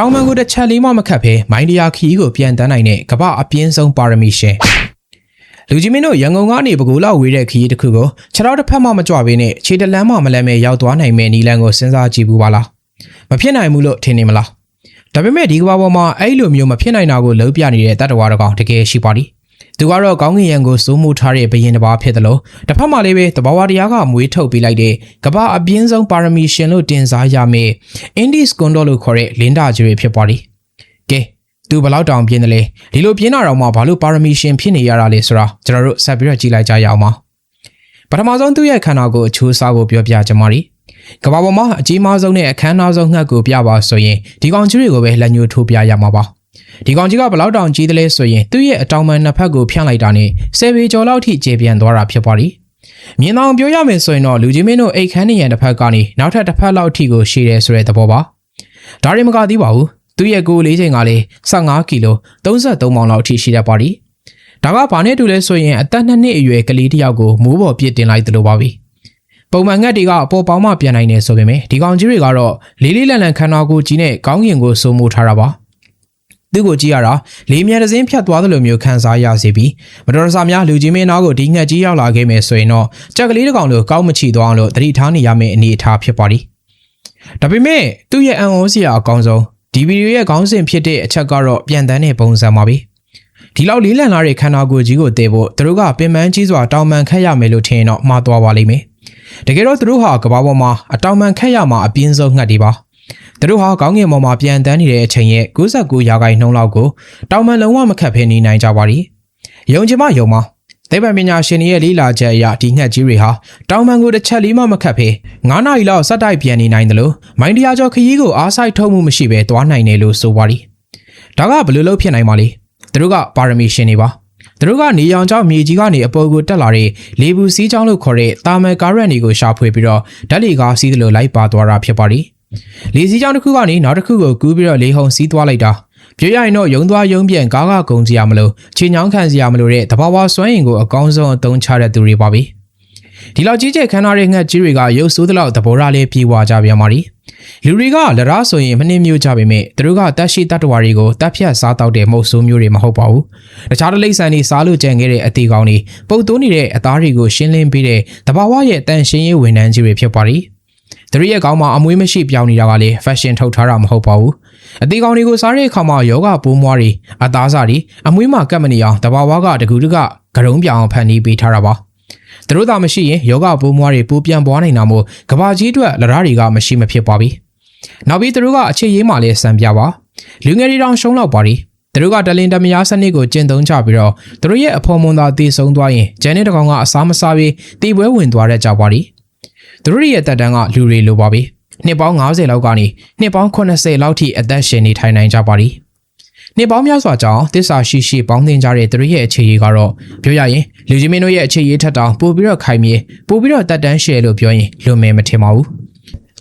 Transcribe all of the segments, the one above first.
တောင်ပန်ကိုတစ်ချက်လေးမှမခတ်ဘဲမိုင်းတရာခီးကိုပြန်တန်းနိုင်တဲ့ကမ္ဘာအပြင်းဆုံးပါရမီရှင်လူကြီးမင်းတို့ရန်ကုန်ကနေပဲကူလောက်ဝေးတဲ့ခီးတစ်ခုကိုခြေထောက်တစ်ဖက်မှမကြွဘဲနဲ့ခြေတလန်းမှမလန်းမဲရောက်သွားနိုင်မဲ့နီလန်ကိုစဉ်းစားကြည့်ဘူးပါလားမဖြစ်နိုင်ဘူးလို့ထင်နေမလားဒါပေမဲ့ဒီကမ္ဘာပေါ်မှာအဲ့လိုမျိုးမဖြစ်နိုင်တာကိုလုံးပြနေတဲ့တတ္တဝါတစ်ကောင်တကယ်ရှိပါသည် သူကတော့ကောင်းကင်ရန်ကိုစိုးမိုးထားတဲ့ဘရင်တစ်ပါးဖြစ်တယ်လို့တစ်ဖက်မှာလေးပဲတဘာဝတရားကမွေးထုတ်ပေးလိုက်တဲ့ကမ္ဘာအပြင်းဆုံးပါရမီရှင်လို့တင်စားရမယ့်အင်ဒီစကွန်ဒိုလို့ခေါ်တဲ့လင်းဒါဂျူရီဖြစ်ပါသည်ကဲသူဘယ်လောက်တောင်ပြင်းတယ်လဲဒီလိုပြင်းတာတော့မှဘာလို့ပါရမီရှင်ဖြစ်နေရတာလဲဆိုတာကျွန်တော်တို့ဆက်ပြီးတော့ကြည့်လိုက်ကြရအောင်ပါပထမဆုံးသူ့ရဲ့ခန္ဓာကိုယ်အချိုးအစားကိုပြောပြကြမှာရီကမ္ဘာပေါ်မှာအကြီးမားဆုံးနဲ့အခမ်းအနားဆုံးငှက်ကိုပြပါဆိုရင်ဒီကောင်ကြီးတွေကိုပဲလက်ညှိုးထိုးပြရမှာပါ ဒီကောင်ကြီးကဘယ်လောက်တောင်ကြီးတယ်လဲဆိုရင်သူ့ရဲ့အတောင်ပံနှစ်ဖက်ကိုဖြန့်လိုက်တာနဲ့ဆယ်ပေကျော်လောက်ထိကျေပြန်သွားတာဖြစ်ပါသည်မြင်အောင်ပြောရမယ်ဆိုရင်တော့လူကြီးမင်းတို့အိတ်ခမ်းနေရန်တစ်ဖက်ကနေနောက်ထပ်တစ်ဖက်လောက်ထိကိုရှည်တယ်ဆိုတဲ့သဘောပါဒါရင်မကသေးပါဘူးသူ့ရဲ့ကိုယ်လေးချိန်ကလည်း15ကီလို33ပေါင်လောက်ထိရှိတတ်ပါသည်ဒါကဘာနဲ့တူလဲဆိုရင်အသက်နှစ်နှစ်အရွယ်ကလေးတစ်ယောက်ကိုမိုးပေါ်ပြစ်တင်လိုက်သလိုပါပဲပုံမှန်ငှက်တွေကအပေါ်ပေါင်းမှပြန်နိုင်နေဆိုပေမဲ့ဒီကောင်ကြီးတွေကတော့လေးလေးလံလံခန္ဓာကိုယ်ကြီးနဲ့ကောင်းကင်ကိုစိုးမိုးထားတာပါ သူ့ကိုကြည့်ရတာလေးမြဲတစ်စင်းဖြတ်သွားသလိုမျိုးခံစားရစေပြီးမတော်တဆများလူကြီးမင်းသားကိုဒီငှက်ကြီးရောက်လာခဲ့မယ်ဆိုရင်တော့ကြက်ကလေးတစ်ကောင်လိုကောင်းမချီသွားအောင်လို့တတိထားနေရမယ့်အနေအထားဖြစ်ပါသည်ဒါပေမဲ့သူ့ရဲ့အန်အိုးစရာအကောင်းဆုံးဒီဗီဒီယိုရဲ့ခေါင်းစဉ်ဖြစ်တဲ့အချက်ကတော့ပြန်တန်းတဲ့ပုံစံပါပဲဒီလောက်လေးလံလာတဲ့ခန္ဓာကိုယ်ကြီးကိုတည်ဖို့သူတို့ကပင်ပန်းကြီးစွာတောင်ပန်ခတ်ရမယ်လို့ထင်ရင်တော့မှားသွားပါလိမ့်မယ်တကယ်တော့သူတို့ဟာကဘာပေါ်မှာအတောင်ပန်ခတ်ရမှာအပြင်းဆုံးငှက်တွေပါ သူတို့ဟာကောင်းကင်ပေါ်မှာပြန်တန်းနေတဲ့အချိန်ရဲ့69ရာခိုင်နှုန်းလောက်ကိုတောင်ပန်လုံးဝမခတ်ဖဲနေနိုင်ကြပါသည်ယုံကြည်မယုံပါသိပ္ပံပညာရှင်တွေရဲ့လေးလာချက်အရဒီငှက်ကြီးတွေဟာတောင်ပန်ကိုတစ်ချက်လေးမှမခတ်ဖဲ9နာရီလောက်စက်တိုက်ပြန်နေနိုင်တယ်လို့မိုင်းတရားကျော်ခရီးကိုအားဆိုင်ထုတ်မှုမရှိဘဲသွားနိုင်တယ်လို့ဆိုပါသည်ဒါကဘယ်လိုလုပ်ဖြစ်နိုင်ပါလဲသူတို့ကပါရမီရှင်တွေပါသူတို့ကနေရောင်ကျောင်းမြေကြီးကနေအပေါ်ကိုတက်လာတဲ့လေဘူးစီးကျောင်းလို့ခေါ်တဲ့တာမန်ကာရက်တွေကိုရှာဖွေပြီးတော့ဓာတ်လီကားစီးသလိုလိုက်ပါသွားတာဖြစ်ပါသည် လေစီးကျောင်းတစ်ခုကနေနောက်တစ်ခုကိုကူးပြီးတော့လေဟုန်စီးသွားလိုက်တာပြောရရင်တော့ယုံသွားယုံပြန်ကားကဂုံစရာမလို့ချင်းချောင်းခံစရာမလို့တဲ့တဘာဝစွမ်းရင်ကိုအကောင်းဆုံးအသုံးချတဲ့သူတွေပါပဲဒီလောက်ကြီးကျယ်ခမ်းနားတဲ့ငှက်ကြီးတွေကရုပ်ဆိုးသလောက်သဘောထားလေးပြေဝကြပြန်ပါလိလူတွေကလရဆိုရင်မနှင်းမျိုးကြပေမဲ့သူတို့ကတက်ရှိတတ္တဝါတွေကိုတက်ဖြတ်စားတောက်တဲ့မဟုတ်ဆိုးမျိုးတွေမဟုတ်ပါဘူးတခြားတလိမ့်ဆန်တွေစားလို့ကြံခဲ့တဲ့အသေးကောင်းတွေပုတ်တိုးနေတဲ့အသားတွေကိုရှင်းလင်းပေးတဲ့တဘာဝရဲ့တန်ရှင်းရေးဝန်ထမ်းကြီးတွေဖြစ်ပါလိသူ တို့ရဲ့ကောင်းမှာအမွေးမရှိပြောင်းနေတာကလည်း fashion ထုတ်ထားတာမဟုတ်ပါဘူးအသေးကောင်တွေကိုစားတဲ့အခါမှာယောဂပိုးမွားတွေအသားစားတွေအမွေးမှာကပ်မနေအောင်တဘာဝကတကူတကဂရုံးပြောင်အောင်ဖန်တီးပေးထားတာပါသူတို့သာမရှိရင်ယောဂပိုးမွားတွေပိုးပြန်ပွားနိုင်တာမို့ကဘာကြီးအတွက်လရတွေကမရှိမဖြစ်ပါဘူးနောက်ပြီးသူတို့ကအခြေရေးမှလည်းစံပြပါလူငယ်တွေတောင်ရှုံးလောက်ပါသည်သူတို့ကတလင်တမယားစနစ်ကိုကျင့်သုံးကြပြီးတော့သူတို့ရဲ့အဖော်မွန်သာတည်ဆုံသွားရင်ဂျန်နဲ့တကောင်ကအစားမစားပြီးတီပွဲဝင်သွားတဲ့ကြောက်ပါသည် သူတို့ရဲ့တက်တန်းကလူတွေလိုပါပဲနှစ်ပေါင်း90လောက်ကနေနှစ်ပေါင်း80လောက်ထိအသက်ရှင်နေထိုင်နိုင်ကြပါသည်နှစ်ပေါင်းများစွာကြောင့်တစ္ဆာရှိရှိပေါင်းသင်ကြတဲ့သူတို့ရဲ့အခြေရေးကတော့ပြောရရင်လူကြီးမင်းတို့ရဲ့အခြေရေးထက်တောင်ပိုပြီးတော့ခိုင်မြေပိုပြီးတော့တက်တန်းရှယ်လို့ပြောရင်လွန်မယ်မထင်ပါဘူး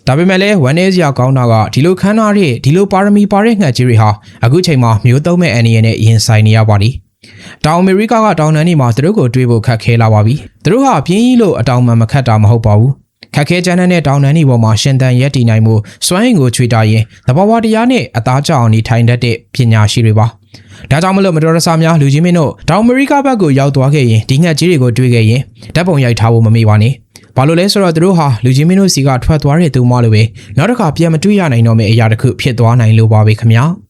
ဒါပေမဲ့လည်းဝမ်းနေစရာကောင်းတာကဒီလိုခန်းနာတဲ့ဒီလိုပါရမီပါတဲ့ငှက်ကြီးတွေဟာအခုချိန်မှာမျိုးသုံးမဲ့အန်နီယနဲ့ရင်ဆိုင်နေရပါသည်တောင်အမေရိကကတောင်တန်းတွေမှာသူတို့ကိုတွေးဖို့ခက်ခဲလာပါပြီသူတို့ဟာပြင်းကြီးလို့အတောင်မှန်မခတ်တာမဟုတ်ပါဘူး ခက်ခဲကြမ်းတဲ့တောင်တန်းတွေပေါ်မှာရှင်သန်ရက်တည်နိုင်မှုစွမ်းအင်ကိုချွေတာရင်သဘာဝတရားနဲ့အသားကျအောင်နေထိုင်တတ်တဲ့ပညာရှိတွေပါဒါကြောင့်မလို့မတော်တဆများလူကြီးမင်းတို့တောင်အမေရိကဘက်ကိုရောက်သွားခဲ့ရင်ဒီငှက်ကြီးတွေကိုတွေးခဲ့ရင်ဓာတ်ပုံရိုက်ထားဖို့မမေ့ပါနဲ့ဘာလို့လဲဆိုတော့သူတို့ဟာလူကြီးမင်းတို့စီကထွက်သွားတဲ့သူမလို့ပဲနောက်တစ်ခါပြန်မတွေ့ရနိုင်တော့မယ့်အရာတစ်ခုဖြစ်သွားနိုင်လို့ပါပဲခင်ဗျာ။